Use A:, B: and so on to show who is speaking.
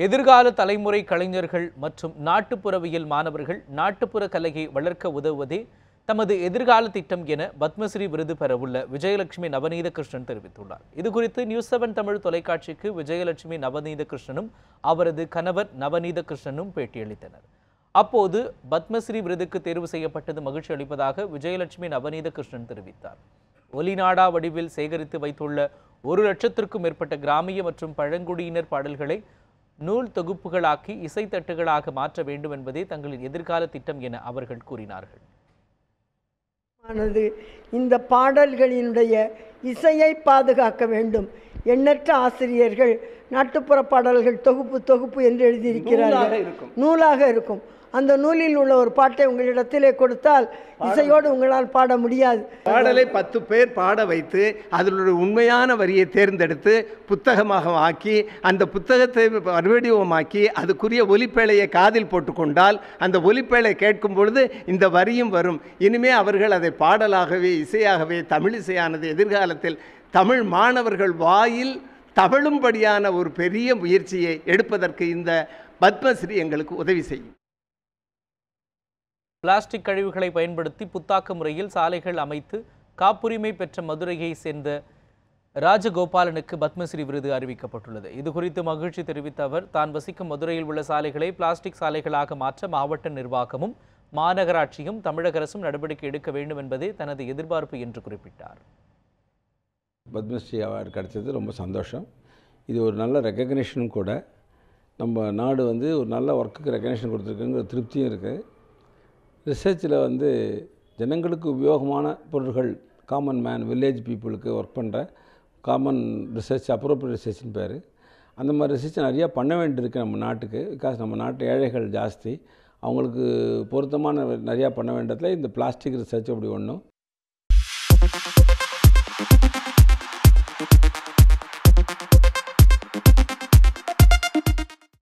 A: எதிர்கால தலைமுறை கலைஞர்கள் மற்றும் நாட்டுப்புறவியல் மாணவர்கள் நாட்டுப்புற கலையை வளர்க்க உதவுவதே தமது எதிர்கால திட்டம் என பத்மஸ்ரீ விருது பெறவுள்ள விஜயலட்சுமி நவநீத கிருஷ்ணன் தெரிவித்துள்ளார். இது குறித்து நியூஸ் செவன் தமிழ் தொலைக்காட்சிக்கு விஜயலட்சுமி நவநீத கிருஷ்ணனும் அவரது கணவர் நவநீத கிருஷ்ணனும் பேட்டியளித்தனர். அப்போது பத்மஸ்ரீ விருதுக்கு தேர்வு செய்யப்பட்டது மகிழ்ச்சி அளிப்பதாக விஜயலட்சுமி நவநீத கிருஷ்ணன் தெரிவித்தார். ஒலிநாடா வடிவில் சேகரித்து வைத்துள்ள ஒரு லட்சத்திற்கும் மேற்பட்ட கிராமிய மற்றும் பழங்குடியினர் பாடல்களை நூல் தொகுப்புகளாக்கி இசைத்தட்டுகளாக மாற்ற வேண்டும் என்பதே தங்களின் எதிர்கால திட்டம் என அவர்கள் கூறினார்கள்.
B: ஆனது இந்த பாடல்களினுடைய இசையை பாதுகாக்க வேண்டும். எண்ணற்ற ஆசிரியர்கள் நாட்டுப்புற பாடல்கள் தொகுப்பு தொகுப்பு என்று எழுதியிருக்கிறார்கள். நூலாக இருக்கும். அந்த நூலில் உள்ள ஒரு பாட்டை உங்களிடத்திலே கொடுத்தால் இசையோடு உங்களால் பாட முடியாது.
C: பாடலை பத்து பேர் பாட வைத்து அதனுடைய உண்மையான வரியை தேர்ந்தெடுத்து புத்தகமாக ஆக்கி அந்த புத்தகத்தை வடிவமாக்கி அதுக்குரிய ஒலிப்பேழையை காதில் போட்டுக்கொண்டால் அந்த ஒலிப்பேழை கேட்கும் பொழுது இந்த வரியும் வரும். இனிமே அவர்கள் அதை பாடலாகவே இசையாகவே தமிழ் இசையானது எதிர்காலத்தில் தமிழ் மாணவர்கள் வாயில் தமிழும்படியான ஒரு பெரிய முயற்சியை எடுப்பதற்கு இந்த பத்மஸ்ரீ எங்களுக்கு உதவி செய்யும்.
A: பிளாஸ்டிக் கழிவுகளை பயன்படுத்தி புத்தாக்க முறையில் சாலைகள் அமைத்து காப்புரிமை பெற்ற மதுரையை சேர்ந்த ராஜகோபாலனுக்கு பத்மஸ்ரீ விருது அறிவிக்கப்பட்டுள்ளது. இது குறித்து மகிழ்ச்சி தெரிவித்த அவர் தான் வசிக்கும் மதுரையில் உள்ள சாலைகளை பிளாஸ்டிக் சாலைகளாக மாற்ற மாவட்ட நிர்வாகமும் மாநகராட்சியும் தமிழக அரசும் நடவடிக்கை எடுக்க வேண்டும் என்பதே தனது எதிர்பார்ப்பு என்று குறிப்பிட்டார்.
D: பத்மஸ்ரீ அவார்டு கிடச்சது ரொம்ப சந்தோஷம். இது ஒரு நல்ல ரெக்கக்னேஷனும் கூட. நம்ம நாடு வந்து ஒரு நல்ல ஒர்க்குக்கு ரெக்கக்னேஷன் கொடுத்துருக்குங்கிற திருப்தியும் இருக்குது ரிசர்ச்சில் வந்து ஜனங்களுக்கு உபயோகமான பொருட்கள் காமன் மேன் வில்லேஜ் பீப்புளுக்கு ஒர்க் பண்ணுற காமன் ரிசர்ச் அப்ரோப்ரியட் ரிசர்ச்னு பேர். அந்த மாதிரி ரிசர்ச் நிறையா பண்ண வேண்டியிருக்கு நம்ம நாட்டுக்கு. பிகாஸ் நம்ம நாட்டு ஏழைகள் ஜாஸ்தி. அவங்களுக்கு பொருத்தமான நிறையா பண்ண வேண்டியதில் இந்த பிளாஸ்டிக் ரிசர்ச் அப்படி ஒன்றும்